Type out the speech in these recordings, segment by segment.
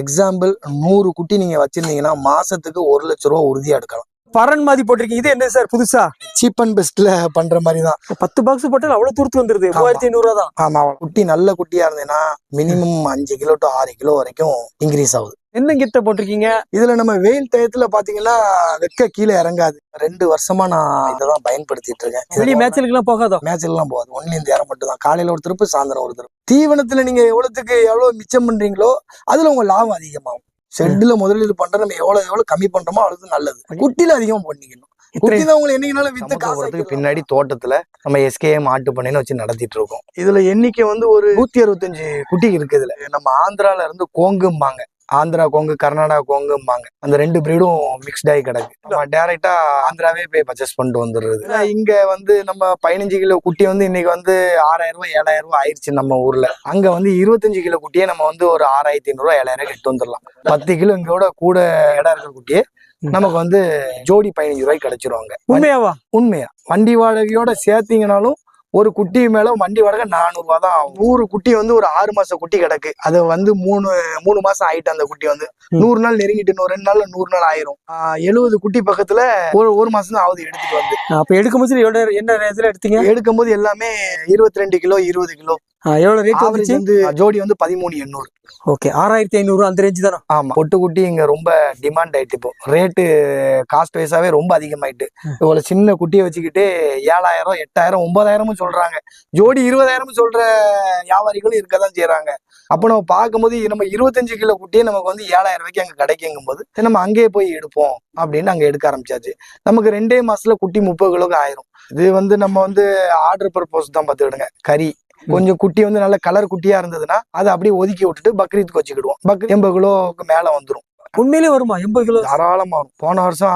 Example நூறு குட்டி நீங்க வச்சிருந்தீங்கன்னா மாசத்துக்கு ஒரு லட்ச ரூபா உறுதியா எடுக்கலாம். பரன் மாதிரி போட்டிருக்கீங்க. இது என்ன சார் புதுசா? சீப் அண்ட் பெஸ்ட்ல பண்ற மாதிரி தான் பத்து பாக்ஸ் போட்டால் அவ்வளவு தூரத்து வந்துருது. மூவாயிரத்தி ஐநூறு தான். ஆமா குட்டி நல்ல குட்டியா இருந்ததுன்னா மினிமம் அஞ்சு கிலோ டு ஆறு கிலோ வரைக்கும் இன்க்ரீஸ் ஆகுது. என்ன கிட்ட போட்டிருக்கீங்க? இதுல நம்ம வெயில் டயத்துல பாத்தீங்கன்னா வெக்க கீழே இறங்காது. ரெண்டு வருஷமா நான் இததான் பயன்படுத்திட்டு வெளியே இருக்கேன் மேட்சலுக்கு எல்லாம் போகாதோ? மேட்ச் எல்லாம் போகாது. ஒன்லி இந்த இடம் மட்டும் தான் காலையில ஒரு திருப்பு சாயந்தரம் ஒரு திருப்பு தீவனத்துல நீங்க எவ்வளவுக்கு எவ்வளவு மிச்சம் பண்றீங்களோ அதுல உங்க லாபம் அதிகமாகும். ஷெட்ல முதலீடு பண்ற நம்ம எவ்வளவு எவ்வளவு கம்மி பண்றோமோ அவ்வளவு நல்லது. குட்டில அதிகமா பண்ணிக்கணும். பின்னாடி தோட்டத்துல நம்ம எஸ்கேஎம் மாட்டு பண்ணைன்னு வச்சு நடத்திட்டு இருக்கோம். இதுல எண்ணிக்கை வந்து ஒரு நூத்தி அறுபத்தஞ்சு குட்டி இருக்கு இதுல. நம்ம ஆந்திரால இருந்து கோங்கும்பாங்க. ஆந்திரா கோங்கு கர்நாடகா கோங்கும்பாங்க. அந்த ரெண்டு பிரீடும் மிக்ஸ்ட் ஆகி கிடக்கு. நம்ம டேரக்டா ஆந்திராவே போய் பர்ச்சேஸ் பண்ணிட்டு வந்துடுறது இங்க வந்து நம்ம பதினஞ்சு கிலோ குட்டி வந்து இன்னைக்கு வந்து ஆறாயிரம் ரூபாய் ஏழாயிரம் ரூபாய் ஆயிடுச்சு நம்ம ஊர்ல. அங்க வந்து இருபத்தஞ்சு கிலோ குட்டியே நம்ம வந்து ஒரு ஆறாயிரத்தி ஐநூறு ரூபாய் ஏழாயிரம் எடுத்து வந்துடலாம் பத்து கிலோ இங்கோட கூட இடம் இருக்கிற குட்டியே நமக்கு வந்து ஜோடி பதினஞ்சு ரூபாய்க்கு கிடைச்சிருவாங்க உண்மையாவா? உண்மையா. வண்டி வாடகையோட சேர்த்தீங்கனாலும் ஒரு குட்டி மேல வண்டி வாடகை நானூறு ரூபா தான் ஆகும். நூறு குட்டி வந்து ஒரு ஆறு மாச குட்டி கிடக்கு. அது வந்து மூணு மூணு மாசம் ஆயிட்டு அந்த குட்டி வந்து. நூறு நாள் நெருங்கிட்டு இன்னும் ரெண்டு நாள்ல நூறு நாள் ஆயிரும். எழுபது குட்டி பக்கத்துல ஒரு ஒரு மாசம் தான் ஆகுது எடுத்துட்டு வந்து. அப்ப எடுக்கும் போது எவ்வளவு என்ன ரேட்ல எடுத்தீங்க? எடுக்கும்போது எல்லாமே இருபத்தி ரெண்டு கிலோ இருபது கிலோ. எவ்வளவு ரேட் ஆவரேஜ் வந்து ஜோடி வந்து பதிமூணு எண்ணூறு. ஓகே ஆறாயிரத்தி ஐநூறு அந்த ரேஞ்சு தானே? ஆமா பொட்டு குட்டி இங்க ரொம்ப டிமாண்ட் ஆயிட்டு இப்போ. ரேட்டு காஸ்ட் வைஸாவே ரொம்ப அதிகமாயிட்டு. இவ்வளவு சின்ன குட்டியை வச்சுக்கிட்டு ஏழாயிரம் எட்டாயிரம் ஒன்பதாயிரமும் சொல்றாங்க. ஜோடி இருபதாயிரமும் சொல்ற வியாபாரிகளும் இருக்கதான் செய்யறாங்க அப்போ நம்ம பார்க்கும்போது நம்ம இருபத்தஞ்சு கிலோ குட்டியே நமக்கு வந்து ஏழாயிரம் ரூபாய்க்கு அங்க கிடைக்குங்கும் போது நம்ம அங்கேயே போய் எடுப்போம் அப்படின்னு அங்க எடுக்க ஆரம்பிச்சாச்சு. நமக்கு ரெண்டே மாசத்துல குட்டி முப்பது கிலோக்கு ஆயிரும். இது வந்து நம்ம வந்து ஆர்டர் பர்பஸ் தான் பார்த்துக்கிடுங்க. கறி கொஞ்சம் குட்டி வந்து நல்ல கலர் குட்டியா இருந்ததுன்னா அதை அப்படியே ஒதுக்கி விட்டுட்டு பக்ரீத்துக்கு வச்சுக்கிடுவோம். பக்ரீத் எண்பது கிலோவுக்கு மேல வந்துரும். உண்மையிலே வருமா? எண்பது கிலோ? தாராளமா வரும். போன வருஷம்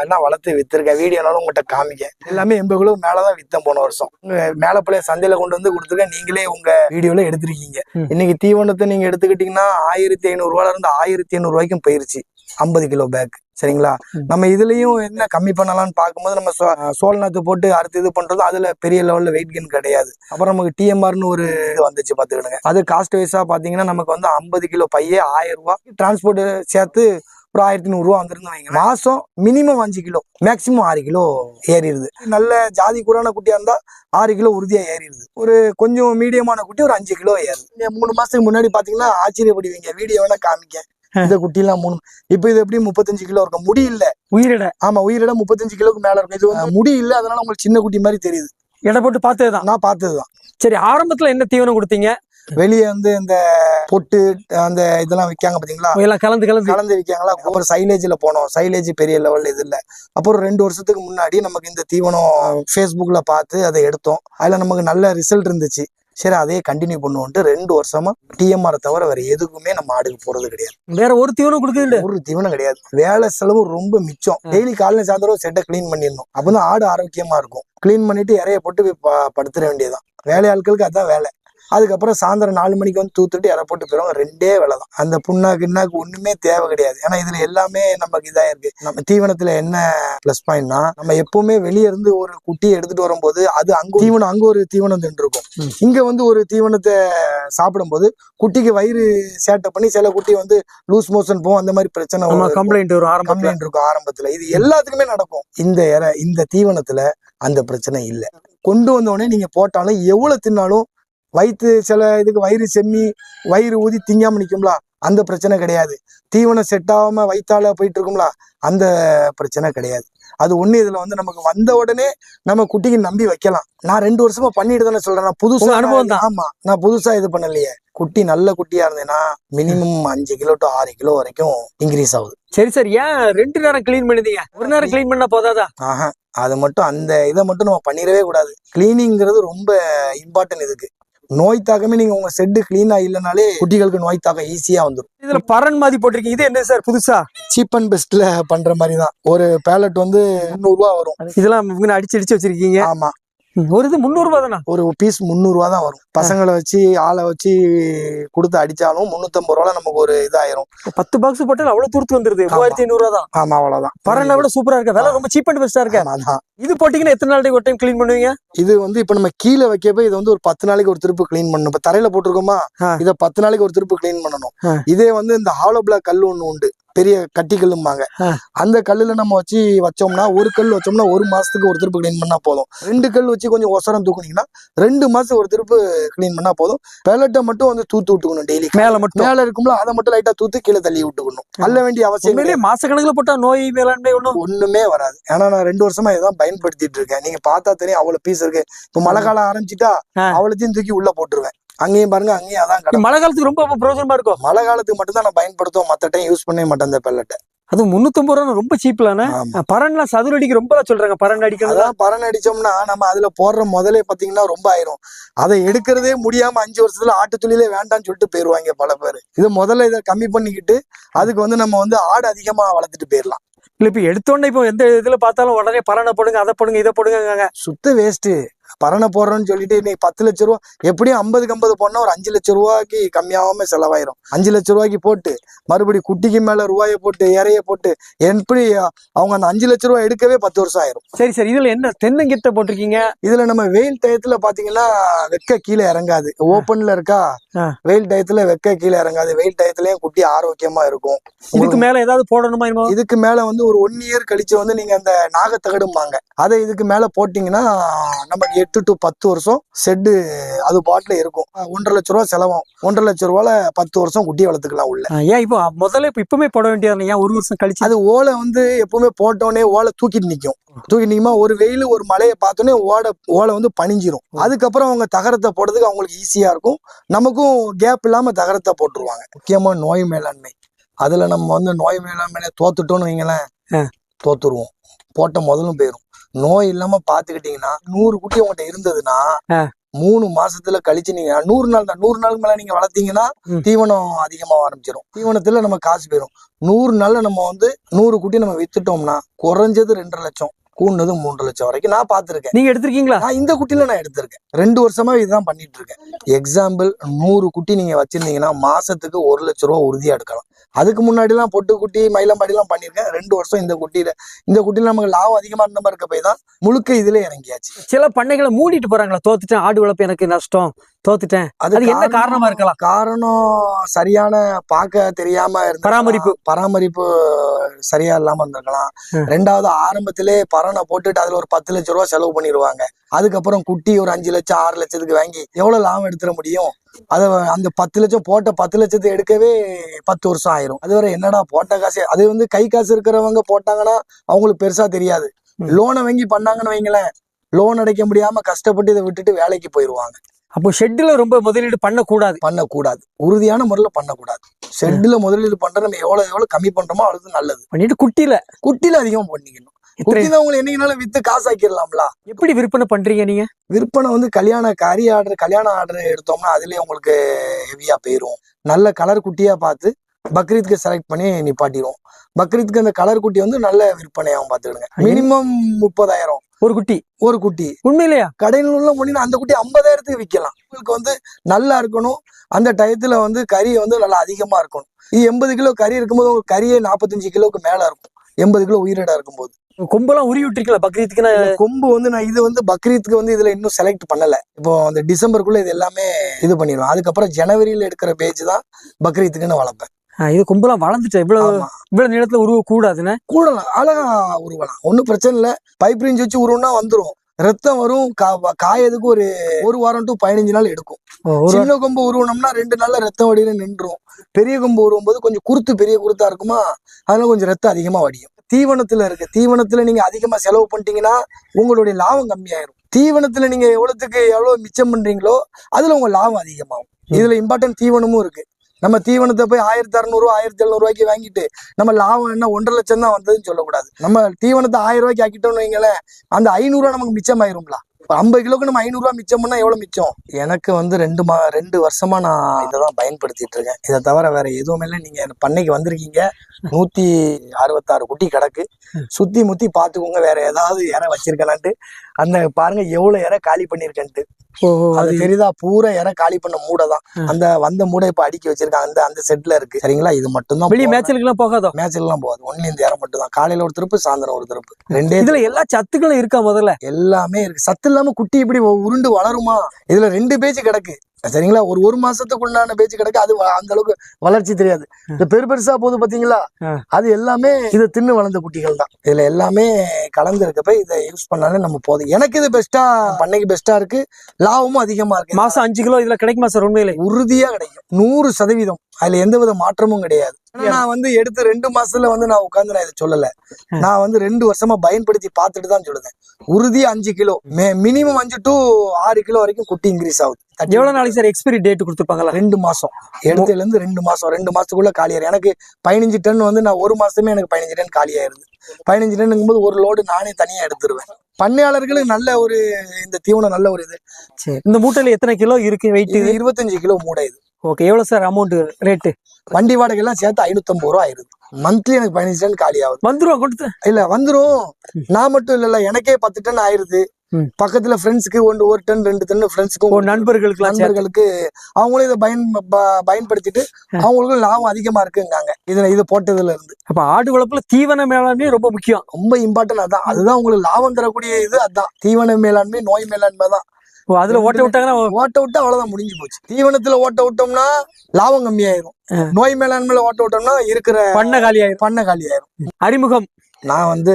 எல்லாம் வளர்த்து வித்திருக்கேன் வீடியோனாலும் உங்கள்கிட்ட காமிக்க எல்லாமே எண்பது கிலோ மேலதான் வித்தேன் போன வருஷம். உங்க மேலப்பழைய சந்தையில கொண்டு வந்து கொடுத்துருக்கேன் நீங்களே உங்க வீடியோல எடுத்திருக்கீங்க. இன்னைக்கு தீவனத்தை நீங்க எடுத்துக்கிட்டீங்கன்னா ஆயிரத்தி ஐநூறு ரூபால இருந்து ஆயிரத்தி ஐநூறு ரூபாய்க்கும் போயிருச்சு. ஐம்பது கிலோ பேக் சரிங்களா. நம்ம இதுலயும் என்ன கம்மி பண்ணலாம்னு பார்க்கும்போது நம்ம சோ- சோழநாத்து போட்டு அடுத்து இது பண்றது அதுல பெரிய லெவல்ல வெயிட் கெயின் கிடையாது. அப்புறம் நமக்கு டிஎம்ஆர்னு ஒரு இது வந்துச்சு பாத்துக்கிடுங்க அது காஸ்ட் வைஸா பாத்தீங்கன்னா நமக்கு வந்து ஐம்பது கிலோ பையே ஆயிரம் ரூபாய் டிரான்ஸ்போர்ட் சேர்த்து ஒரு ஆயிரத்தி நூறுரூவா வந்துருந்து வைங்க. மாசம் மினிமம் அஞ்சு கிலோ மேக்சிமம் ஆறு கிலோ ஏறிடுது. நல்ல ஜாதி குறான குட்டியா இருந்தா ஆறு கிலோ உறுதியா ஏறிடுது. ஒரு கொஞ்சம் மீடியமான குட்டி ஒரு அஞ்சு கிலோ ஏறுது. மூணு மாசத்துக்கு முன்னாடி பாத்தீங்கன்னா ஆச்சரியப்படுவீங்க. வீடியோ வேணா காமிக்க இந்த குட்டிலாம் மூணு இப்போ இது எப்படி முப்பத்தஞ்சு கிலோ இருக்கும்? முடி இல்ல. உயிரிட. ஆமா உயிரிட முப்பத்தஞ்சு கிலோக்கு மேல இருக்கும். இது வந்து முடி இல்ல அதனால உங்களுக்கு சின்ன குட்டி மாதிரி தெரியுது. எடை போட்டு பார்த்ததுதான். நான் பார்த்ததுதான். சரி ஆரம்பத்துல என்ன தீவனம் கொடுத்தீங்க? வெளியே வந்து இந்த பொட்டு அந்த இதெல்லாம் விற்காங்க பாத்தீங்களா? எல்லாம் கலந்து கலந்து. கலந்து விற்காங்களா அப்புறம் சைலேஜ்ல போனோம். சைலேஜ் பெரிய லெவல்ல இது இல்ல அப்புறம் ரெண்டு வருஷத்துக்கு முன்னாடி நமக்கு இந்த தீவனம் ஃபேஸ்புக்ல பார்த்து அதை எடுத்தோம். அதுல நமக்கு நல்ல ரிசல்ட் இருந்துச்சு. சரி அதே கண்டினியூ பண்ணுவோம்ட்டு ரெண்டு வருஷமா டிஎம்ஆர் தவிர வேற எதுக்குமே நம்ம ஆடுக்கு போறது கிடையாது. வேற ஒரு தீவனம் கொடுக்குது இல்ல? ஒரு தீவனம் கிடையாது. வேலை செலவு ரொம்ப மிச்சம். டெய்லி காலையில சாயந்தரம் செட்டை க்ளீன் பண்ணிடணும். அப்பதான் ஆடு ஆரோக்கியமா இருக்கும். க்ளீன் பண்ணிட்டு இறைய போட்டு போய் படுத்துற வேண்டியதுதான். வேலை ஆட்களுக்கு அதான் வேலை. அதுக்கப்புறம் சாயந்தரம் நாலு மணிக்கு வந்து தூத்துட்டு இறை போட்டு போயிடுவாங்க ரெண்டே வேலை தான் அந்த புண்ணாக்கு இன்னாக்கு ஒண்ணுமே தேவை கிடையாது. ஏன்னா இதுல எல்லாமே நமக்கு இதா இருக்கு. நம்ம தீவனத்துல என்ன ப்ளஸ் பாயிண்ட்னா நம்ம எப்பவுமே வெளியே இருந்து ஒரு குட்டியை எடுத்துட்டு வரும்போது அது அங்க தீவனம் அங்க ஒரு தீவனம் தின்று இருக்கும் ம். இங்க வந்து ஒரு தீவனத்தை சாப்பிடும்போது குட்டிக்கு வயிறு சேட்டை பண்ணி சில குட்டி வந்து லூஸ் மோஷன் போகும். அந்த மாதிரி பிரச்சனை. கம்ப்ளைண்ட் வரும். கம்ப்ளைண்ட் இருக்கும் ஆரம்பத்துல. இது எல்லாத்துக்குமே நடக்கும். இந்த இறை இந்த தீவனத்துல அந்த பிரச்சனை இல்ல. கொண்டு வந்த உடனே நீங்க போட்டாலும் எவ்வளவு தின்னாலும் வயிற்று சில இதுக்கு வயிறு செம்மி வயிறு ஊதி திங்காம நிக்கும்ல? அந்த பிரச்சனை கிடையாது. தீவனம் செட் ஆகாம வயிற்றால போயிட்டு இருக்கும்ல அந்த பிரச்சனை கிடையாது. அது ஒண்ணு இதுல வந்து நமக்கு வந்த உடனே நம்ம குட்டிக்கு நம்பி வைக்கலாம். நான் ரெண்டு வருஷமா பண்ணிட்டு தானே சொல்றேன். நான் புதுசா உங்க அனுபவம் தான். ஆமா நான் புதுசா இது பண்ணலையே. குட்டி நல்ல குட்டியா இருந்தேன்னா மினிமம் அஞ்சு கிலோ டு ஆறு கிலோ வரைக்கும் இன்க்ரீஸ் ஆகுது. சரி சரி. ஏன் ரெண்டு நேரம் க்ளீன் பண்ணிட்டீங்க? ஒரு நேரம் க்ளீன் பண்ணா போதாதா? ஆஹா அது மட்டும் அந்த இதை மட்டும் நம்ம பண்ணிடவே கூடாது. கிளீனிங்கிறது ரொம்ப இம்பார்ட்டன்ட் இதுக்கு. நோய் தாக்கமே நீங்க உங்க செட்டு கிளீனா இல்லைனாலே குட்டிகளுக்கு நோய் தாக்கம் ஈஸியா வந்துடும் இதுல பரன் மாதிரி போட்டிருக்கீங்க. இது என்ன சார் புதுசா? சீப் அண்ட் பெஸ்ட்ல பண்ற மாதிரி தான் ஒரு பேலட் வந்து முந்நூறு ரூபா வரும். இதெல்லாம் அடிச்சு அடிச்சு வச்சிருக்கீங்க. ஆமா. ஒரு இது முந்நூறு ரூபாய் தானா? ஒரு பீஸ் முந்நூறுவா தான் வரும். பசங்களை வச்சு ஆளை வச்சு கொடுத்து அடிச்சாலும் முந்நூத்தம்பது ரூபா நமக்கு ஒரு இதாயிரும். பத்து பாக்ஸ் போட்டால் அவ்வளவு தூரத்து வந்துருது. மூவாயிரத்தி ஐநூறு ரூபா தான். ஆமா அவ்வளவுதான். பரவாயில்ல விட சூப்பரா இருக்கு. விலை ரொம்ப சீப் அண்ட் பெஸ்டா இருக்கு. அதான். இது போட்டீங்கன்னா எத்தனை நாளைக்கு ஒரு டைம் க்ளீன் பண்ணுவீங்க? இது வந்து இப்ப நம்ம கீழே வைக்கப்ப இது வந்து ஒரு பத்து நாளைக்கு ஒரு திருப்பு க்ளீன் பண்ணணும். இப்ப தரையில போட்டிருக்கோமா. இத பத்து நாளைக்கு ஒரு திருப்பு க்ளீன் பண்ணணும். இதே வந்து இந்த ஹாலோ பிளாக் கல் ஒண்ணு உண்டு. பெரிய கட்டி கல்லும்பாங்க ஆ. அந்த கல்லுல நம்ம வச்சு வச்சோம்னா ஒரு கல் வச்சோம்னா ஒரு மாசத்துக்கு ஒரு திருப்பு க்ளீன் பண்ணா போதும். ரெண்டு கல் வச்சு கொஞ்சம் ஒசரம் தூக்குனீங்கன்னா ரெண்டு மாசம் ஒரு திருப்பு க்ளீன் பண்ணா போதும். பெலட்டை மட்டும் வந்து தூத்து விட்டுக்கணும் டெய்லி மேல மட்டும்? மேல இருக்கும்ல அதை மட்டும் லைட்டா தூத்து கீழே தள்ளி விட்டுக்கணும். அல்ல வேண்டிய அவசியம் உண்மையிலேயே மாச கணக்குல போட்டா நோய் மேலாண்மை ஒண்ணும்? ஒண்ணுமே வராது. ஏன்னா நான் ரெண்டு வருஷமா இதான் பயன்படுத்திட்டு இருக்கேன். நீங்க பார்த்தா தெரியும் அவ்வளவு பீஸ் இருக்கு. இப்ப மழை காலம் ஆரம்பிச்சுட்டா. அவ்வளோத்தையும் தூக்கி உள்ள போட்டுருவேன். அங்கேயும் பாருங்க அங்கேயும் அதான் மழை காலத்துக்கு ரொம்ப அப்ப பிரயோஜனமா இருக்கும். மழை காலத்துக்கு மட்டும் தான் நான் பயன்படுத்துவேன் மத்த டைம் யூஸ் பண்ணவே மாட்டேன் அந்த பெல்லட்டை அது முன்னூத்தம்பது ரூபா ரொம்ப சீப்லானே பரன்லாம் சதுர அடிக்கு ரொம்ப சொல்றாங்க பரன் அடிக்கணும் அதான் பறன் அடிச்சோம்னா நம்ம அதுல போடுற முதலே பாத்தீங்கன்னா ரொம்ப ஆயிரும். அதை எடுக்கிறதே முடியாம அஞ்சு வருஷத்துல ஆட்டு தொழிலே வேண்டாம்னு சொல்லிட்டு போயிருவாங்க பல பேர். இது முதல்ல இதை கம்மி பண்ணிக்கிட்டு அதுக்கு வந்து நம்ம வந்து ஆடு அதிகமா வளர்த்துட்டு போயிடலாம் இல்ல இப்ப எடுத்தோடனே இப்போ எந்த இதுல பார்த்தாலும் உடனே பரனை போடுங்க அதை போடுங்க இதை போடுங்க சுத்த வேஸ்ட் பறனை போடுறோன்னு சொல்லிட்டு இன்னைக்கு பத்து லட்ச ரூபா எப்படியும் ஐம்பதுக்கு ஐம்பது போனா ஒரு அஞ்சு லட்ச ரூபாய்க்கு கம்மியாகாம செலவாயிரும். அஞ்சு லட்ச ரூபாய்க்கு போட்டு மறுபடி குட்டிக்கு மேல ரூபாயை போட்டு இறைய போட்டு எப்படி அவங்க அந்த அஞ்சு லட்ச ரூபாய் எடுக்கவே பத்து வருஷம் ஆயிரும். சரி சரி. இதுல என்ன தென்னங்கிட்ட போட்டிருக்கீங்க? இதுல நம்ம வெயில் டயத்துல பாத்தீங்கன்னா வெக்க கீழே இறங்காது. ஓப்பன்ல இருக்கா. வெயில் டயத்துல வெக்க கீழே இறங்காது. வெயில் டயத்துலயும் குட்டி ஆரோக்கியமா இருக்கும். இதுக்கு மேல ஏதாவது போடணுமா இதுக்கு மேல வந்து ஒரு ஒன் இயர் கழிச்சு வந்து நீங்க அந்த நாகத்தகடும்பாங்க. அதை இதுக்கு மேல போட்டீங்கன்னா நமக்கு எட்டு டு பத்து வருஷம் செட்டு அது பாட்டுல இருக்கும். ஒன்றரை லட்ச ரூபா செலவும் ஒன்றரை லட்ச ரூபால பத்து வருஷம் குட்டி வளர்த்துக்கலாம் உள்ள. ஏன் இப்போ முதல்ல இப்ப இப்பவுமே போட வேண்டியது ஏன் ஒரு வருஷம் கழிச்சு? அது ஓலை வந்து எப்பவுமே போட்டோடனே ஓலை தூக்கிட்டு நிக்கும். தூக்கி நிக்குமா? ஒரு வெயில் ஒரு மழையை பார்த்தோன்னே ஓட ஓலை வந்து பணிஞ்சிரும். அதுக்கப்புறம் அவங்க தகரத்தை போடுறதுக்கு அவங்களுக்கு ஈஸியா இருக்கும். நமக்கும் கேப் இல்லாம தகரத்தை போட்டுருவாங்க. முக்கியமா நோய் மேலாண்மை. அதுல நம்ம வந்து நோய் மேலாண்மையில தோத்துட்டோம்னு வைங்களேன். தோத்துருவோம். போட்ட முதலும் போயிரும். நோய் இல்லாம பாத்துக்கிட்டீங்கன்னா நூறு குட்டி உங்கள்கிட்ட இருந்ததுன்னா. மூணு மாசத்துல கழிச்சு நீங்க நூறு நாள் தான் நூறு நாளுக்கு மேல நீங்க வளர்த்தீங்கன்னா. தீவனம் அதிகமா ஆரம்பிச்சிடும் தீவனத்துல நம்ம காசு போயிடும் நூறு நாள்ல நம்ம வந்து நூறு குட்டி நம்ம வித்துட்டோம்னா குறைஞ்சது ரெண்டரை லட்சம் கூடுனது மூன்று லட்சம் வரைக்கும் நான் பார்த்திருக்கேன் நீங்க எடுத்திருக்கீங்களா? நான் இந்த குட்டில நான் எடுத்திருக்கேன். ரெண்டு வருஷமா இதுதான் பண்ணிட்டு இருக்கேன். எக்ஸாம்பிள் நூறு குட்டி நீங்க வச்சிருந்தீங்கன்னா மாசத்துக்கு ஒரு லட்ச ரூபா உறுதியா எடுக்கலாம். அதுக்கு முன்னாடி எல்லாம் பொட்டு குட்டி மயிலம்பாடி எல்லாம் பண்ணிருக்கேன் ரெண்டு வருஷம் இந்த குட்டியில. இந்த குட்டியில நமக்கு லாபம் அதிகமா இருந்த மாதிரி இருக்க போய் தான் முழுக்க இதுல இறங்கியாச்சு. சில பண்ணைகளை மூடிட்டு போறாங்களா? தோத்துட்டேன். ஆடு வளர்ப்பு எனக்கு நஷ்டம். தோத்துட்டேன். அது என்ன காரணமா இருக்கலாம்? காரணம் சரியான பார்க்க தெரியாம பராமரிப்பு. பராமரிப்பு சரியா இல்லாம இருந்திருக்கலாம். ரெண்டாவது ஆரம்பத்திலே பறனை போட்டுட்டு அதுல ஒரு பத்து லட்ச ரூபா செலவு பண்ணிடுவாங்க. அதுக்கப்புறம் குட்டி ஒரு அஞ்சு லட்சம் ஆறு லட்சத்துக்கு வாங்கி எவ்வளவு லாபம் எடுத்துட முடியும்? அத அந்த பத்து லட்சம் போட்ட பத்து லட்சத்தை எடுக்கவே பத்து வருஷம் ஆயிரும். அது வரை என்னடா போட்ட காசு? அது வந்து கை காசு இருக்கிறவங்க போட்டாங்கன்னா அவங்களுக்கு பெருசா தெரியாது. லோனை வாங்கி பண்ணாங்கன்னு வைங்களேன். லோன் அடைக்க முடியாம கஷ்டப்பட்டு இதை விட்டுட்டு வேலைக்கு போயிடுவாங்க அப்போ ஷெட்ல ரொம்ப முதலீடு பண்ணக்கூடாது. பண்ணக்கூடாது. உறுதியான முறையில பண்ணக்கூடாது. ஷெட்ல முதலீடு பண்ற நம்ம எவ்வளவு எவ்வளவு கம்மி பண்றோமோ அவ்வளவு நல்லது. பண்ணிட்டு குட்டியில. குட்டில அதிகமா பண்ணிக்கணும். உங்களை என்னைக்குனாலும் வித்து காசாக்கிடலாம்ல? எப்படி விற்பனை பண்றீங்க நீங்க? விற்பனை வந்து கல்யாண கறி ஆர்டர் கல்யாண ஆர்டர் எடுத்தோம்னா அதுலயே உங்களுக்கு ஹெவியா போயிரும். நல்ல கலர் குட்டியா பார்த்து பக்ரீத்துக்கு செலக்ட் பண்ணி நிப்பாட்டிடுவோம் பக்ரீத்துக்கு அந்த கலர் குட்டி வந்து நல்ல விற்பனையாகும் பார்த்துக்கிடுங்க. மினிமம் முப்பதாயிரம். ஒரு குட்டி? ஒரு குட்டி. உண்மையிலையா? கடையில் உள்ள முன்னினா அந்த குட்டி ஐம்பதாயிரத்துக்கு விற்கலாம். உங்களுக்கு வந்து நல்லா இருக்கணும். அந்த டயத்துல வந்து கறி வந்து நல்லா அதிகமா இருக்கணும். எண்பது கிலோ கறி இருக்கும்போது உங்களுக்கு கறியே நாற்பத்தஞ்சு கிலோவுக்கு மேல இருக்கும். எண்பது கிலோ உயிரிடா இருக்கும்போது. கொம்பெல்லாம் உருவி விட்டுருக்கீங்களா பக்ரீத்துக்கு கொம்பு வந்து நான் இது வந்து பக்ரீத்துக்கு வந்து இதுல இன்னும் செலக்ட் பண்ணல. இப்போ அந்த டிசம்பருக்குள்ள இது எல்லாமே இது பண்ணிடுவோம் அதுக்கப்புறம் ஜனவரியில எடுக்கிற பேஜ் தான் பக்ரீத்துக்குன்னு வளர்ப்பேன். இது கொம்பெல்லாம் வளர்ந்துச்சு? இவ்வளவு இவ்வளவு நீளத்துல உருவ கூடாதுன்னு கூடலாம் அழகா உருவலாம். ஒன்றும் பிரச்சனை இல்லை. பைப் ரேஞ்ச் வச்சு உருவனா வந்துரும். ரத்தம் வரும் காயதுக்கு ஒரு ஒரு வாரம் டு பதினஞ்சு நாள் எடுக்கும். சின்ன கொம்பு உருவனம்னா ரெண்டு நாள்ல ரத்தம் வடியில நின்றும் பெரிய கொம்பு உருவும் போது கொஞ்சம் குருத்து பெரிய குருத்தா இருக்குமா? அதனால கொஞ்சம் ரத்தம் அதிகமா வடியும். தீவனத்துல இருக்கு. தீவனத்துல நீங்க அதிகமா செலவு பண்ணிட்டீங்கன்னா உங்களுடைய லாபம் கம்மியாயிரும். தீவனத்துல நீங்க எவ்வளவுக்கு எவ்வளவு மிச்சம் பண்றீங்களோ அதுல உங்க லாபம் அதிகமாகும். இதுல இம்பார்ட்டன்ட் தீவனமும் இருக்கு. நம்ம தீவனத்தை போய் ஆயிரத்தி அறுநூறு ஆயிரத்தி எழுநூறு ரூபாய்க்கு வாங்கிட்டு நம்ம லாபம் என்ன? ஒன்றரை லட்சம் தான் வந்ததுன்னு சொல்லக்கூடாது. நம்ம தீவனத்தை ஆயிரம் ரூபாய்க்கு ஆக்கிட்டோம்னு வைங்களேன் அந்த ஐநூறுரூவா நமக்கு மிச்சமாயிரும்ல? ஐம்பது கிலோக்கு நம்ம ஐநூறுரூவா மிச்சம் பண்ணா எவ்வளவு மிச்சம்? எனக்கு வந்து ரெண்டு மா ரெண்டு வருஷமா நான் இதை தான் பயன்படுத்திட்டு இருக்கேன். இதை தவிர வேற எதுவும் இல்லை. நீங்க இந்த பண்ணைக்கு வந்திருக்கீங்க. நூத்தி அறுபத்தாறு குட்டி கிடக்கு. சுத்தி முத்தி பாத்துக்கோங்க. வேற ஏதாவது இறை வச்சிருக்கலான்ட்டு. அந்த பாருங்க எவ்வளவு இறை காலி பண்ணிருக்கேன்ட்டு. ஓ அது தெரியுதா? பூரா இறை காலி பண்ண மூடை தான். அந்த வந்த மூடை இப்ப அடுக்கி வச்சிருக்காங்க. அந்த அந்த செட்ல இருக்கு. சரிங்களா? இது மட்டும் தான் வெளியே மேய்ச்சலுக்கு எல்லாம் போகாதோ? மேட்ச் எல்லாம் போகாது. ஒன்லி இந்த இறை மட்டும் தான் காலையில ஒரு திருப்பு சாயந்தரம் ஒரு திருப்பு. ரெண்டே இதுல எல்லா சத்துக்களும் இருக்கா முதல்ல? எல்லாமே இருக்கு. சத்து இல்லாம குட்டி இப்படி உருண்டு வளருமா? இதுல ரெண்டு பேஜ் கிடக்கு. சரிங்களா? ஒரு ஒரு மாசத்துக்குள்ளான பேஜ் கிடக்கு. அது அந்த அளவுக்கு வளர்ச்சி தெரியாது. இந்த பெரு பெருசா போகுது பாத்தீங்களா. அது எல்லாமே இதை தின்னு வளர்ந்த குட்டிகள் தான். இதுல எல்லாமே கலந்து இருக்கப்ப இதை யூஸ் பண்ணாலே நம்ம போதும். எனக்கு இது பெஸ்டா பண்ணைக்கு பெஸ்டா இருக்கு. லாபமும் அதிகமா இருக்கு. மாசம் அஞ்சு கிலோ இதுல கிடைக்குமா சார் உண்மையிலே? உறுதியா கிடைக்கும். நூறு சதவீதம். அதுல எந்த வித மாற்றமும் கிடையாது. நான் வந்து எடுத்து ரெண்டு மாசத்துல வந்து நான் உட்கார்ந்து நான் இதை சொல்லல. நான் வந்து ரெண்டு வருஷமா பயன்படுத்தி பார்த்துட்டு தான் சொல்லுதேன். உறுதியா அஞ்சு கிலோ. மினிமம் அஞ்சு டு ஆறு கிலோ வரைக்கும் குட்டி இன்க்ரீஸ் ஆகுது. எவ்வளவு நாளைக்கு சார் எக்ஸ்பைரி டேட் கொடுத்துருப்பாங்களா? ரெண்டு மாசம். எடுத்ததுல இருந்து ரெண்டு மாசம். ரெண்டு மாசத்துக்குள்ள காலியாயிரும் எனக்கு பதினஞ்சு டன் வந்து நான் ஒரு மாசமே எனக்கு பதினஞ்சு டன் காலி ஆயிருது. பதினஞ்சு டன்னுங்கும் போது ஒரு லோடு நானே தனியா எடுத்துருவேன். பண்ணையாளர்களுக்கு நல்ல ஒரு இந்த தீவனம் நல்ல ஒரு இது. இந்த மூட்டையில எத்தனை கிலோ இருக்கு வெயிட் இது? இருபத்தஞ்சு கிலோ மூடை இது. ஓகே எவ்வளவு சார் அமௌண்ட் ரேட்டு வண்டி வாடகை எல்லாம் சேர்த்து ஐநூத்தம்பது ரூபா ஆயிருது. மந்த்லி எனக்கு பதினஞ்சு டன் காலி ஆகுது. வந்துருவா கொடுத்து இல்ல வந்துரும். நான் மட்டும் இல்ல எனக்கே பத்து டன் ஆயிருது. பக்கத்துல ஃப்ரெண்ட்ஸ்க்கு ஒன்று ஒரு டன் ரெண்டு டன் ஃப்ரெண்ட்ஸுக்கும் நண்பர்களுக்கு நண்பர்களுக்கு அவங்களும் இதை பயன் பயன்படுத்திட்டு அவங்களுக்கும் லாபம் அதிகமா இருக்குங்காங்க. இதுல இது போட்டதுல இருந்து. அப்ப ஆடு வளர்ப்புல தீவன மேலாண்மை ரொம்ப முக்கியம். ரொம்ப இம்பார்ட்டன்ட் அதான். அதுதான் உங்களுக்கு லாபம் தரக்கூடிய இது அதான். தீவன மேலாண்மை நோய் மேலாண்மை தான். அதுல ஓட்ட விட்டாங்கன்னா ஓட்ட விட்டா அவ்வளவுதான் முடிஞ்சு போச்சு. தீவனத்துல ஓட்ட விட்டோம்னா லாபம் கம்மியாயிரும். நோய் மேலாண்மையில ஓட்ட விட்டோம்னா இருக்கிற பண்ண காலி ஆயிரும் பண்ண காலியாயிரும். அறிமுகம். நான் வந்து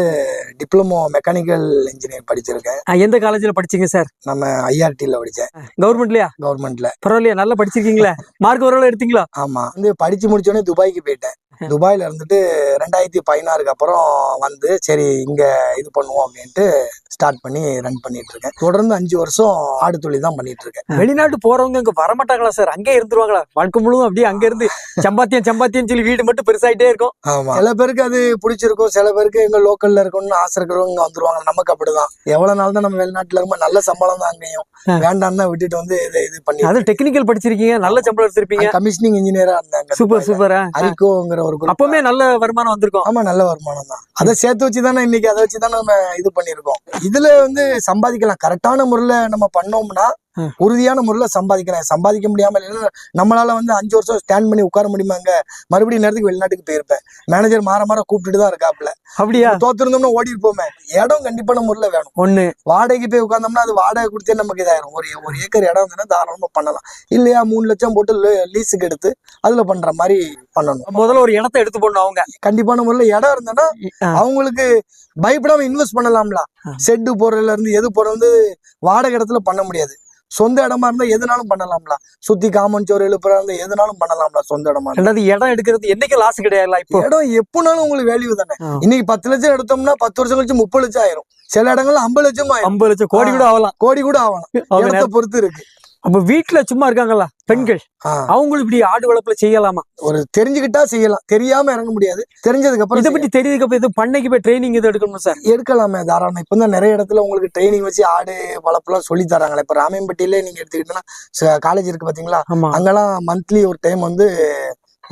டிப்ளமோ மெக்கானிக்கல் இன்ஜினியர் படிச்சிருக்கேன். எந்த காலேஜ்ல படிச்சீங்க சார் நம்ம ஐஆர்டில படிச்சேன். கவர்மெண்ட்லயா கவர்மெண்ட்ல பரவாயில்லையா நல்லா படிச்சிருக்கீங்களே. மார்க் ஒரு எடுத்தீங்களா? ஆமா. வந்து படிச்சு முடிச்சோடனே துபாய்க்கு போயிட்டேன். துபாயில இருந்துட்டு ரெண்டாயிரத்தி பதினாறுக்கு அப்புறம் வந்து சரி இங்க இது பண்ணுவோம் அப்படின்ட்டு ஸ்டார்ட் பண்ணி ரன் பண்ணிட்டு இருக்கேன். தொடர்ந்து அஞ்சு வருஷம் ஆடு தொழில் தான் பண்ணிட்டு இருக்கேன். வெளிநாட்டு போறவங்க இங்க வரமாட்டாங்களா சார் அங்கே இருந்துருவாங்களா? வாழ்க்கை முழுவதும் அப்படியே அங்க இருந்து சம்பாத்தியம் சம்பாத்தியம் சொல்லி வீடு மட்டும் பெருசாயிட்டே இருக்கும். ஆமா. சில பேருக்கு அது பிடிச்சிருக்கும் சில பேருக்கு எங்க லோக்கல்ல இருக்கணும்னு ஆசை இருக்கிறவங்க இங்க வந்துருவாங்க. நமக்கு அப்படிதான். எவ்வளவு நாள் தான் நம்ம வெளிநாட்டுல இருக்கும்போது நல்ல சம்பளம் தான் அங்கேயும். ஆ. வேண்டாம்னு தான் விட்டுட்டு வந்து இது இது பண்ணி அது டெக்னிக்கல் படிச்சிருக்கீங்க நல்ல சம்பளம் எடுத்திருப்பீங்க. கமிஷனிங் இன்ஜினியரா இருந்தாங்க. சூப்பர் சூப்பர் அரிக்கோங்கிற ஒரு. அப்பவுமே நல்ல வருமானம் வந்திருக்கும் ஆமா நல்ல வருமானம் தான் அதை சேர்த்து வச்சு தானே இன்னைக்கு அதை வச்சு தானே நம்ம இது பண்ணிருக்கோம் இதுல வந்து சம்பாதிக்கலாம் கரெக்டான முறையில நம்ம பண்ணோம்னா. உறுதியான முறையில சம்பாதிக்கலாம் சம்பாதிக்க முடியாம இல்லைன்னா நம்மளால வந்து அஞ்சு வருஷம் ஸ்டாண்ட் பண்ணி உட்கார முடியுமாங்க மறுபடியும் நேரத்துக்கு வெளிநாட்டுக்கு போயிருப்பேன். மேனேஜர் மாற மாற கூப்பிட்டுட்டு தான் இருக்காப்ல அப்படியா? தோத்துருந்தோம்னா ஓடி இருப்போமே இடம் கண்டிப்பான முறையில வேணும். ஒண்ணு. வாடகைக்கு போய் உட்கார்ந்தோம்னா அது வாடகை கொடுத்தே நமக்கு இதாயிரும். ஒரு ஒரு ஏக்கர் இடம் இருந்ததுன்னா தாராளமா பண்ணலாம். இல்லையா மூணு லட்சம் போட்டு லீஸுக்கு எடுத்து அதுல பண்ற மாதிரி பண்ணணும். முதல்ல ஒரு இடத்த எடுத்து போடணும் அவங்க. கண்டிப்பான முறையில இடம் இருந்ததுன்னா ஆ. அவங்களுக்கு பயப்படாம இன்வெஸ்ட் பண்ணலாம்ல. ஆ. ஷெட்டு போடுறதுல இருந்து எது போறது வந்து வாடகை இடத்துல பண்ண முடியாது. சொந்த இடமா இருந்தா எதுனாலும் பண்ணலாம்ல. சுத்தி காமன் சோறு எழுப்புறா இருந்தா எதுனாலும் பண்ணலாம்ல சொந்த இடமா. ரெண்டாவது இடம் எடுக்கிறது என்னைக்கு லாஸ் கிடையாதுல இப்போ? இடம் எப்பனாலும் உங்களுக்கு வேல்யூ தானே. இன்னைக்கு பத்து லட்சம் எடுத்தோம்னா பத்து வருஷம் கழிச்சு முப்பது லட்சம் ஆயிரும். சில இடங்கள்ல ஐம்பது லட்சம் ஐம்பது லட்சம் கோடி கூட ஆகலாம். கோடி கூட ஆகலாம். இடத்தை. பொறுத்து இருக்கு. அப்ப வீட்டுல சும்மா இருக்காங்கல்ல பெண்கள். அவங்களும் இப்படி ஆடு வளர்ப்புல செய்யலாமா? ஒரு தெரிஞ்சுக்கிட்டா செய்யலாம். தெரியாம இறங்க முடியாது. தெரிஞ்சதுக்கு அப்புறம் இதை பத்தி தெரியுதுக்கு அப்புறம் இது பண்ணைக்கு போய் ட்ரைனிங் இது எடுக்கணும் சார் எடுக்கலாமே. தாராளமா. இப்ப தான் நிறைய இடத்துல உங்களுக்கு ட்ரைனிங் வச்சு ஆடு வளர்ப்புலாம் சொல்லி தராங்களே. இப்ப ராமையம்பட்டியிலே நீங்க எடுத்துக்கிட்டீங்கன்னா காலேஜ் இருக்கு பாத்தீங்களா? அங்கெல்லாம் மந்த்லி ஒரு டைம் வந்து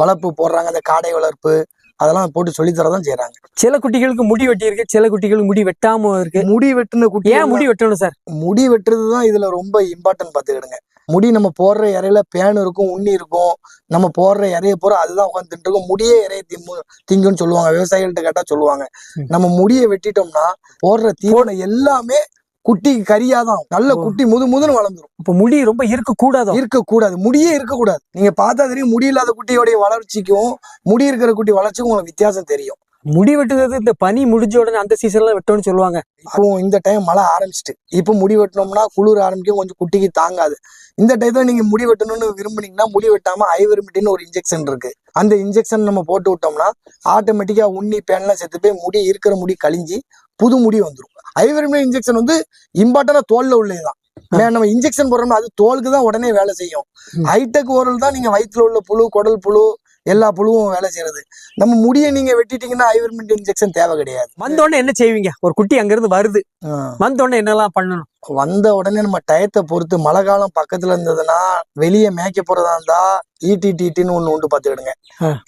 வளர்ப்பு போடுறாங்க. அந்த காடை வளர்ப்பு அதெல்லாம் போட்டு சொல்லி தரதான் செய்யறாங்க சில குட்டிகளுக்கு முடி வெட்டி இருக்கு சில குட்டிகளுக்கு முடி வெட்டாம இருக்கு. முடி வெட்டுன குட்டி ஏன் முடி வெட்டணும் சார்? முடி வெட்டுறது தான் இதுல ரொம்ப இம்பார்ட்டன்ட் பாத்துக்கிடுங்க. முடி நம்ம போடுற இறையில பேன் இருக்கும் உண்ணி இருக்கும். நம்ம போடுற இறைய போற அதுதான் உட்காந்து இருக்கும். முடியே இறைய திம்மு திங்குன்னு சொல்லுவாங்க. விவசாயிகள்ட்ட கேட்டா சொல்லுவாங்க. நம்ம முடியை வெட்டிட்டோம்னா போடுற தீவனம் எல்லாமே குட்டிக்கு கரியாதான். நல்ல. குட்டி முது முதுன்னு வளர்ந்துரும். அப்ப முடி ரொம்ப இருக்க கூடாதோ இருக்கக்கூடாது. முடியே இருக்கக்கூடாது. நீங்க பார்த்தா தெரியும் முடி இல்லாத குட்டியோடைய வளர்ச்சிக்கும் முடி இருக்கிற குட்டி வளர்ச்சிக்கும் உங்களுக்கு வித்தியாசம் தெரியும். முடி வெட்டுறது இந்த பனி முடிஞ்ச உடனே அந்த சீசன்ல வெட்டணும்னு சொல்லுவாங்க. இப்போ இந்த டைம் மழை ஆரம்பிச்சிட்டு. இப்போ முடி வெட்டினோம்னா குளிர் ஆரம்பிக்கும் கொஞ்சம் குட்டிக்கு தாங்காது. இந்த டயத்துல நீங்க முடி வெட்டணும்னு விரும்புனீங்கன்னா முடி வெட்டாம ஐவர்மிட்டின்னு ஒரு இன்ஜெக்ஷன் இருக்கு. அந்த இன்ஜெக்ஷன் நம்ம போட்டு விட்டோம்னா ஆட்டோமேட்டிக்கா உண்ணி பேன்லாம் செத்து போய் முடி இருக்கிற முடி கழிஞ்சி புது முடி வந்துடும் ஐவர்மிட் இன்ஜெக்ஷன் வந்து இம்பார்ட்டனா தோல்ல உள்ளதுதான். மே- நம்ம இன்ஜெக்ஷன் போடுறோம்னா அது தோலுக்கு தான் உடனே வேலை செய்யும். ஹைடெக் ஓரல் தான் நீங்க வயிற்றுல உள்ள புழு குடல் புழு எல்லா புழுவும் வேலை செய்யறது. நம்ம முடியை நீங்க வெட்டிட்டீங்கன்னா ஐவர்மெண்ட் இன்ஜெக்ஷன் தேவை கிடையாது. வந்த உடனே என்ன செய்வீங்க? ஒரு குட்டி அங்க இருந்து வருது. ஆ. வந்த உடனே என்னெல்லாம் பண்ணணும்? வந்த உடனே நம்ம டயத்தை பொறுத்து மழை காலம் பக்கத்துல இருந்ததுன்னா வெளியே மேய்க்க போறதா இருந்தா E இடிடிடின்னு ஒண்ணு உண்டு பாத்துக்கிடுங்க.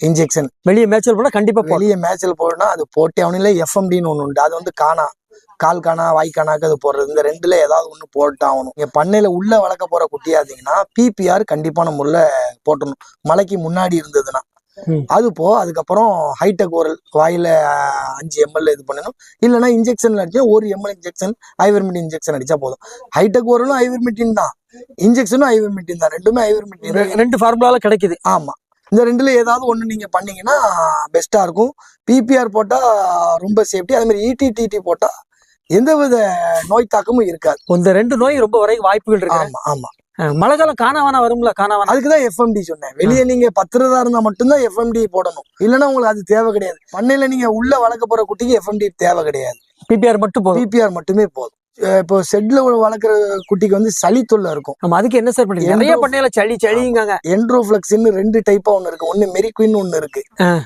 இன்ஜெக்ஷன் வெளியே மேய்ச்சல் போனா கண்டிப்பா வெளியே மேய்ச்சல் போடணும்னா அது போட்டே அவனில எஃப்எம்டின்னு ஒண்ணு உண்டு. அது வந்து காணா. கால் காணா வாய் காணாக்கு அது போடுறது இந்த ரெண்டுல ஏதாவது ஒண்ணு போட்டு ஆகணும் நீங்க பண்ணையில உள்ள வளர்க்க போற குட்டியா இருந்தீங்கன்னா பிபிஆர் கண்டிப்பான முறையில போட்டணும். மலைக்கு முன்னாடி இருந்ததுன்னா. அது போ அதுக்கப்புறம் ஹைடெக் ஓரல் வாயில அஞ்சு எம்எல் இது பண்ணணும். இல்லைன்னா இன்ஜெக்ஷன்ல அடிச்சா ஒரு எம்எல் இன்ஜெக்ஷன் ஐவர்மிட்டின் இன்ஜெக்ஷன் அடிச்சா போதும். ஹைடெக் ஓரலும் ஐவர்மிட்டின் தான். இன்ஜெக்ஷனும் ஐவர்மிட்டின் தான். ரெண்டுமே ஐவர்மிட்டின் ரெண்டு ஃபார்முலால கிடைக்குது. ஆமா. இந்த ரெண்டுல ஏதாவது ஒண்ணு நீங்க பண்ணீங்கன்னா பெஸ்டா இருக்கும். பிபிஆர் போட்டா ரொம்ப சேஃப்டி அதே மாதிரி இடிடிடி போட்டா எந்தவித நோய் தாக்கமும் இருக்காது. இந்த ரெண்டு நோய் ரொம்ப வரைக்கும் வாய்ப்புகள் இருக்கு. ஆமா ஆமா. அஹ் மழை காலம் காணாவானா வரும்ல காணாவானா அதுக்குதான் எஃப்எம்டி சொன்னேன். வெளியே நீங்க பத்திரதா இருந்தா மட்டும்தான் எஃப்எம்டி போடணும். இல்லைன்னா உங்களுக்கு அது தேவை கிடையாது. பண்ணையில நீங்க உள்ள வளர்க்க போற குட்டிக்கு எஃப்எம்டி தேவை கிடையாது. பிபிஆர் மட்டும் போதும்? பிபிஆர் மட்டுமே போதும். இப்போ செட்ல வளர்க்குற குட்டிக்கு வந்து சளி தொல்லை இருக்கும். நம்ம அதுக்கு என்ன சார் நிறைய எந்தோ- பண்ணையில சளி சளிங்காங்க. என்ட்ரோஃபிளக்ஸ்னு ரெண்டு டைப்பா ஒண்ணு இருக்கு. ஒன்னு மெரிக்வின் ஒண்ணு இருக்கு.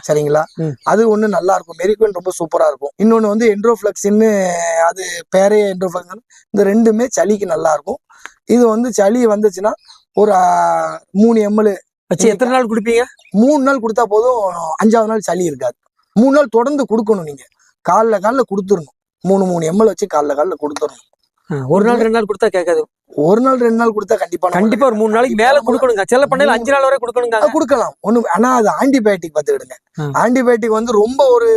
சரிங்களா. அது ஒண்ணு நல்லா இருக்கும். மெரிக்வின் ரொம்ப சூப்பரா இருக்கும். இன்னொன்னு வந்து என்ட்ரோஃபிளக்ஸ்னு அது பேரே என்ட்ரோஃபிளக்ஸ் இந்த ரெண்டுமே சளிக்கு நல்லா இருக்கும். இது வந்து சளி வந்துச்சுன்னா ஒரு மூணு எம்எல் வச்சு எத்தனை நாள் குடிப்பீங்க? மூணு நாள் கொடுத்தா போதும் அஞ்சாவது நாள் சளி இருக்காது. மூணு நாள் தொடர்ந்து கொடுக்கணும் நீங்க. காலைல காலைல கொடுத்துடணும். மூணு மூணு எம்எல் வச்சு காலைல காலைல கொடுத்துடணும் ஒரு நாள் ரெண்டு நாள் கொடுத்தா கேட்காது. ஒரு நாள் ரெண்டு நாள் கொடுத்தா கண்டிப்பா கண்டிப்பா ஒரு மூணு நாளைக்கு மேல கொடுக்கணுங்க. சில பண்ணையில அஞ்சு நாள் வரை கொடுக்கணுங்க. அது கொடுக்கலாம். ஒண்ணு ஆனா அது ஆன்டிபயோட்டிக் பார்த்துக்கிடுங்க. ம். ஆன்டிபயோட்டிக் வந்து ரொம்ப ஒரு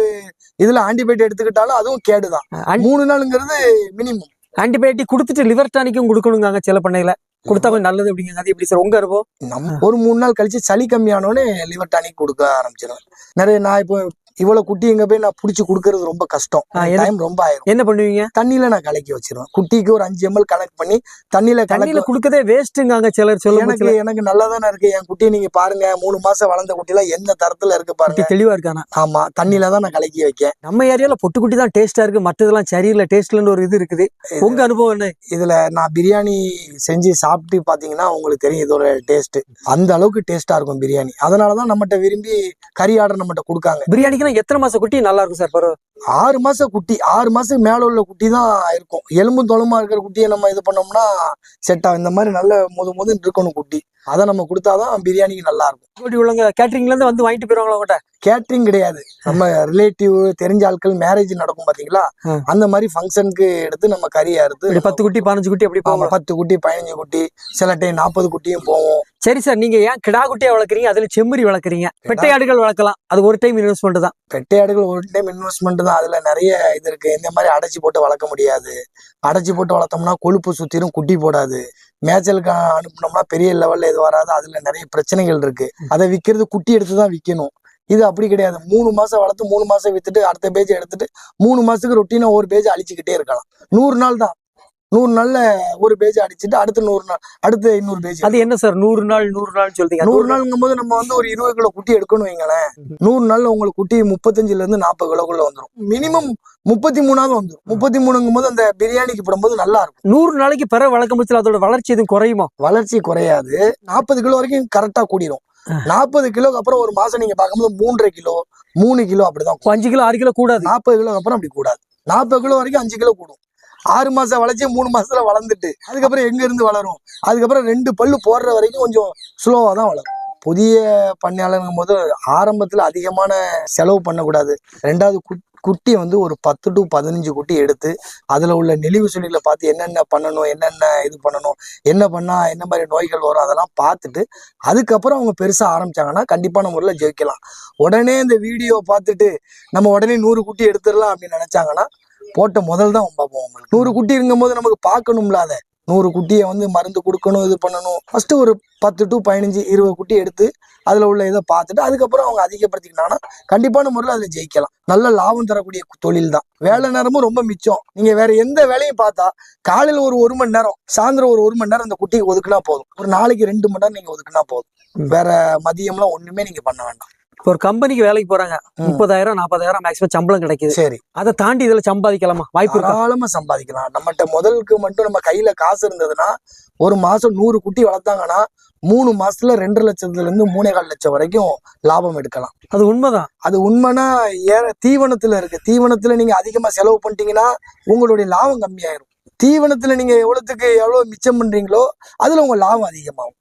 இதுல ஆன்டிபயோட்டிக் எடுத்துக்கிட்டாலும் அதுவும் கேடுதான். மூணு நாளுங்கிறது மினிமம் ஆன்டிபயோட்டிக் கொடுத்துட்டு லிவர் டானிக்கும் கொடுக்கணுங்க சில பண்ணையில. கொடுத்தா கொஞ்சம் நல்லது அப்படிங்க அது எப்படி சார்? உங்க அனுபவம்? நம்ம ஒரு மூணு நாள் கழிச்சு சளி கம்மியானோடனே லிவர் டானிக் கொடுக்க ஆரம்பிச்சிடும் நிறைய நான் இப்போ இவ்வளவு குட்டி எங்க போய் நான் புடிச்சு கொடுக்கறது ரொம்ப கஷ்டம். டைம் ரொம்ப ஆயிரும். என்ன பண்ணுவீங்க? தண்ணியில நான் கலக்கி வச்சிருவேன். குட்டிக்கு ஒரு அஞ்சு எம்எல் கனெக்ட் பண்ணி தண்ணியில தண்ணியில கொடுக்கதே வேஸ்ட்டுங்க சிலர் சொல்லும் எனக்கு எனக்கு நல்லா தானே இருக்கு. என் குட்டியை நீங்க பாருங்க மூணு மாசம் வளர்ந்த குட்டிலாம் எந்த தரத்துல இருக்கு பாருங்க. தெளிவா இருக்கானா? ஆமா தண்ணியில தான் நான் கலக்கி வைக்கேன். நம்ம ஏரியால பொட்டு குட்டி தான் டேஸ்டா இருக்கு. மற்றதெல்லாம் சரியில்லை டேஸ்ட்லன்னு ஒரு இது இருக்குது. உங்க அனுபவம் என்ன? இதுல நான் பிரியாணி செஞ்சு சாப்பிட்டு பாத்தீங்கன்னா உங்களுக்கு தெரியும் இதோட டேஸ்ட் அந்த அளவுக்கு டேஸ்டா இருக்கும் பிரியாணி. அதனாலதான் நம்மகிட்ட விரும்பி கறி ஆர்டர் நம்மகிட்ட கொடுக்காங்க. பிரியாணிக்குனா எத்தனை மாசம் குட்டி நல்லா இருக்கும் சார் பரவாயில்ல? ஆறு மாசம் குட்டி ஆறு மாசம் மேல உள்ள குட்டி தான் இருக்கும். எலும்பும் தொலமா இருக்கிற குட்டியை நம்ம இது பண்ணோம்னா செட் ஆகும். இந்த மாதிரி நல்ல முது முதுன்னு இருக்கணும் குட்டி. அதை நம்ம கொடுத்தாதான் பிரியாணிக்கு நல்லா இருக்கும். குட்டி உள்ளவங்க கேட்டரிங்ல இருந்து வந்து வாங்கிட்டு போயிருவாங்களா உங்கள்கிட்ட கேட்டரிங் கிடையாது. நம்ம ரிலேட்டிவ் தெரிஞ்ச ஆட்கள் மேரேஜ் நடக்கும் பாத்தீங்களா. அந்த மாதிரி ஃபங்க்ஷனுக்கு எடுத்து நம்ம கறி அறுத்து பத்து குட்டி பதினஞ்சு குட்டி அப்படி போகும் பத்து குட்டி பதினஞ்சு குட்டி சில டைம் நாற்பது குட்டியும் போவோம். சரி சார் நீங்க ஏன் கிடா குட்டியா வளர்க்குறீங்க? அதுல செம்மறி வளர்க்குறீங்க. பெட்டை ஆடுகள் வளர்க்கலாம். அது ஒரு டைம் இன்வெஸ்ட்மெண்ட் தான். பெட்டை ஆடுகள் ஒரு டைம் இன்வெஸ்ட்மெண்ட் தான். அதுல நிறைய இது இருக்கு. இந்த மாதிரி அடைச்சி போட்டு வளர்க்க முடியாது. அடைச்சி போட்டு வளர்த்தோம்னா கொழுப்பு சுத்திரும் குட்டி போடாது. மேய்ச்சலுக்கு அனுப்புனோம்னா பெரிய லெவல்ல இது வராது. அதுல நிறைய பிரச்சனைகள் இருக்கு. அதை விக்கிறது குட்டி எடுத்து தான் விற்கணும். இது அப்படி கிடையாது. மூணு மாசம் வளர்த்து மூணு மாசம் வித்துட்டு அடுத்த பேஜ் எடுத்துட்டு மூணு மாசத்துக்கு ரொட்டீனா ஒரு பேஜ் அழிச்சுக்கிட்டே இருக்கலாம். நூறு நாள் தான். நூறு நாள்ல ஒரு பேஜ் அடிச்சுட்டு அடுத்த நூறு நாள் அடுத்த இன்னொரு பேஜ் அது என்ன சார் நூறு நாள் நூறு நாள் சொல்றீங்க? நூறு நாளுங்கும் போது நம்ம வந்து ஒரு இருபது கிலோ குட்டி எடுக்கணும் வைங்களேன். நூறு நாள்ல உங்களுக்கு குட்டி முப்பத்தஞ்சுல இருந்து நாற்பது கிலோக்குள்ள வந்துடும் மினிமம் முப்பத்தி மூணாவது வந்துடும் முப்பத்தி மூணுங்கும் போது அந்த பிரியாணிக்கு போடும்போது நல்லா இருக்கும். நூறு நாளைக்கு பிற வளர்க்கும் பட்சத்தில் அதோட வளர்ச்சி எதுவும் குறையுமா? வளர்ச்சி குறையாது. நாற்பது கிலோ வரைக்கும் கரெக்டா கூடிரும். நாற்பது கிலோக்கு அப்புறம் ஒரு மாசம் நீங்க பார்க்கும்போது மூன்றரை கிலோ மூணு கிலோ அப்படிதான் அப்போ அஞ்சு கிலோ ஆறு கிலோ கூடாது. நாற்பது கிலோக்கு அப்புறம் அப்படி கூடாது. நாற்பது கிலோ வரைக்கும் அஞ்சு கிலோ கூடும். ஆறு மாசம் வளைச்சு மூணு மாசத்துல வளர்ந்துட்டு அதுக்கப்புறம் எங்க இருந்து வளரும்? அதுக்கப்புறம் ரெண்டு பல்லு போடுற வரைக்கும் கொஞ்சம் ஸ்லோவா தான் வளரும். புதிய பண்ணையாளருங்கும் போது ஆரம்பத்துல அதிகமான செலவு பண்ணக்கூடாது. ரெண்டாவது குட்- குட்டி வந்து ஒரு பத்து டு பதினஞ்சு குட்டி எடுத்து அதில் உள்ள நெளிவு சுழிகளை பார்த்து என்னென்ன பண்ணணும் என்னென்ன இது பண்ணணும் என்ன பண்ணால் என்ன மாதிரி நோய்கள் வரும் அதெல்லாம் பார்த்துட்டு அதுக்கப்புறம் அவங்க பெருசாக ஆரம்பிச்சாங்கன்னா கண்டிப்பான முறையில் ஜெயிக்கலாம். உடனே இந்த வீடியோ பார்த்துட்டு நம்ம உடனே நூறு குட்டி எடுத்துடலாம் அப்படின்னு நினச்சாங்கன்னா போட்ட முதல் தான் பார்ப்போம் உங்களுக்கு நூறு குட்டி இருக்கும்போது நமக்கு பார்க்கணும்ல அதை. நூறு குட்டியை வந்து மருந்து கொடுக்கணும் இது பண்ணணும். ஃபர்ஸ்ட் ஒரு பத்து டு பதினஞ்சு இருபது குட்டி எடுத்து அதில் உள்ள இதை பார்த்துட்டு அதுக்கப்புறம் அவங்க அதிகப்படுத்திக்கிட்டாங்கன்னா கண்டிப்பான முறையில் அதில் ஜெயிக்கலாம். நல்ல லாபம் தரக்கூடிய தொழில் தான். வேலை நேரமும் ரொம்ப மிச்சம். நீங்கள் வேற எந்த வேலையும் பார்த்தா காலையில் ஒரு ஒரு மணி நேரம் சாயந்தரம் ஒரு ஒரு மணி நேரம் அந்த குட்டிக்கு ஒதுக்குனா போதும். ஒரு நாளைக்கு ரெண்டு மணி நேரம் நீங்கள் ஒதுக்குனா போதும். வேற மதியம்லாம் ஒன்றுமே நீங்கள் பண்ண வேண்டாம். இப்போ ஒரு கம்பெனிக்கு வேலைக்கு போறாங்க. முப்பதாயிரம் நாற்பதாயிரம் மேக்ஸிமம் சம்பளம் கிடைக்குது. சரி. அதை தாண்டி இதுல சம்பாதிக்கலாமா? வாய்ப்பு தாராளமா சம்பாதிக்கலாம். நம்மகிட்ட முதலுக்கு மட்டும் நம்ம கையில காசு இருந்ததுன்னா ஒரு மாசம் நூறு குட்டி வளர்த்தாங்கன்னா மூணு மாசத்துல ரெண்டு லட்சத்துல இருந்து மூணே கால் லட்சம் வரைக்கும் லாபம் எடுக்கலாம். அது உண்மைதான். அது உண்மைனா ஏற தீவனத்துல இருக்கு. தீவனத்துல நீங்க அதிகமா செலவு பண்ணிட்டீங்கன்னா உங்களுடைய லாபம் கம்மியாயிரும். தீவனத்துல நீங்க எவ்வளவுக்கு எவ்வளவு மிச்சம் பண்றீங்களோ அதுல உங்க லாபம் அதிகமாகும்.